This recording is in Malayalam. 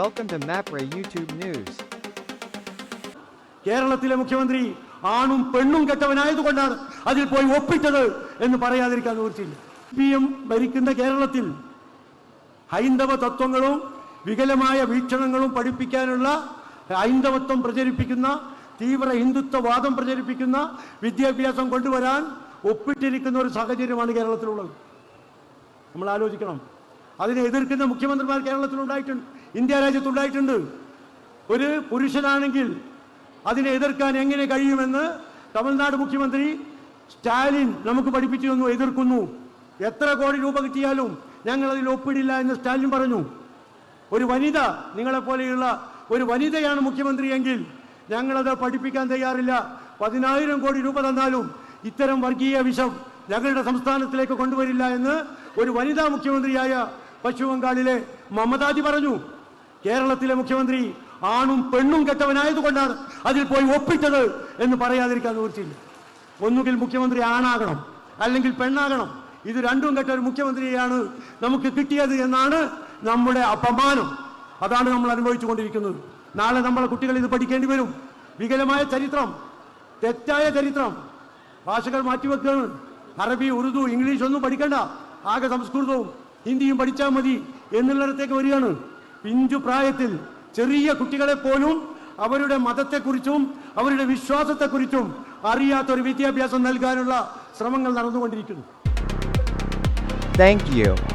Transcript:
Welcome to MAPRA YouTube News. കേരളത്തിലെ മുഖ്യമന്ത്രി ആണും പെണ്ണും കെട്ടവനായതുകൊണ്ടാണ് അതിൽ പോയി ഒപ്പിട്ടത് എന്ന് പറയാതിരിക്കാൻ നിവൃത്തിയില്ല പി എം ഭരിക്കുന്ന കേരളത്തിൽ ഹൈന്ദവ തത്വങ്ങളും വികലമായ വീക്ഷണങ്ങളും പഠിപ്പിക്കാനുള്ള ഹൈന്ദവത്വം പ്രചരിപ്പിക്കുന്ന തീവ്ര ഹിന്ദുത്വവാദം പ്രചരിപ്പിക്കുന്ന വിദ്യാഭ്യാസം കൊണ്ടുവരാൻ ഒപ്പിട്ടിരിക്കുന്ന ഒരു സാഹചര്യമാണ് കേരളത്തിലുള്ളത്. നമ്മൾ ആലോചിക്കണം. അതിനെ എതിർക്കുന്ന മുഖ്യമന്ത്രിമാർ കേരളത്തിൽ ഉണ്ടായിട്ടുണ്ട് ഇന്ത്യ രാജ്യത്തുണ്ടായിട്ടുണ്ട്. ഒരു പുരുഷനാണെങ്കിൽ അതിനെ എതിർക്കാൻ എങ്ങനെ കഴിയുമെന്ന് തമിഴ്നാട് മുഖ്യമന്ത്രി സ്റ്റാലിൻ നമുക്ക് പഠിപ്പിച്ചു തന്നു എതിർക്കുന്നു. എത്ര കോടി രൂപ കിട്ടിയാലും ഞങ്ങൾ അതിൽ ഒപ്പിടില്ല എന്ന് സ്റ്റാലിൻ പറഞ്ഞു. ഒരു വനിത നിങ്ങളെപ്പോലെയുള്ള ഒരു വനിതയാണ് മുഖ്യമന്ത്രിയെങ്കിൽ ഞങ്ങളത് പഠിപ്പിക്കാൻ തയ്യാറില്ല. പതിനായിരം കോടി രൂപ തന്നാലും ഇത്തരം വർഗീയ വിഷം ഞങ്ങളുടെ സംസ്ഥാനത്തിലേക്ക് കൊണ്ടുവരില്ല എന്ന് ഒരു വനിതാ മുഖ്യമന്ത്രിയായ പശ്ചിമ ബംഗാളിലെ മമതാജി പറഞ്ഞു കേരളത്തിലെ മുഖ്യമന്ത്രി ആണും പെണ്ണും കെട്ടവനായതുകൊണ്ടാണ് അതിൽ പോയി ഒപ്പിട്ടത് എന്ന് പറയാതിരിക്കാൻ നിവൃത്തിയില്ല. ഒന്നുകിൽ മുഖ്യമന്ത്രി ആണാകണം അല്ലെങ്കിൽ പെണ്ണാകണം. ഇത് രണ്ടും കെട്ട ഒരു മുഖ്യമന്ത്രിയാണ് നമുക്ക് കിട്ടിയത് എന്നാണ് നമ്മുടെ അപമാനം. അതാണ് നമ്മൾ അനുഭവിച്ചു കൊണ്ടിരിക്കുന്നത് നാളെ നമ്മളെ കുട്ടികൾ ഇത് പഠിക്കേണ്ടി വരും. വികലമായ ചരിത്രം തെറ്റായ ചരിത്രം. ഭാഷകൾ മാറ്റിവെക്കുകയാണ് അറബി ഉറുദു ഇംഗ്ലീഷ് ഒന്നും പഠിക്കണ്ട. ആകെ സംസ്കൃതവും ഹിന്ദിയും പഠിച്ചാൽ മതി എന്നുള്ളിടത്തേക്ക് വരികയാണ് പിഞ്ചു പ്രായത്തിൽ ചെറിയ കുട്ടികളെ പോലും അവരുടെ മതത്തെക്കുറിച്ചും അവരുടെ വിശ്വാസത്തെക്കുറിച്ചും അറിയാത്ത ഒരു വിദ്യാഭ്യാസം നൽകാനുള്ള ശ്രമങ്ങൾ നടന്നുകൊണ്ടിരിക്കുന്നു താങ്ക് you.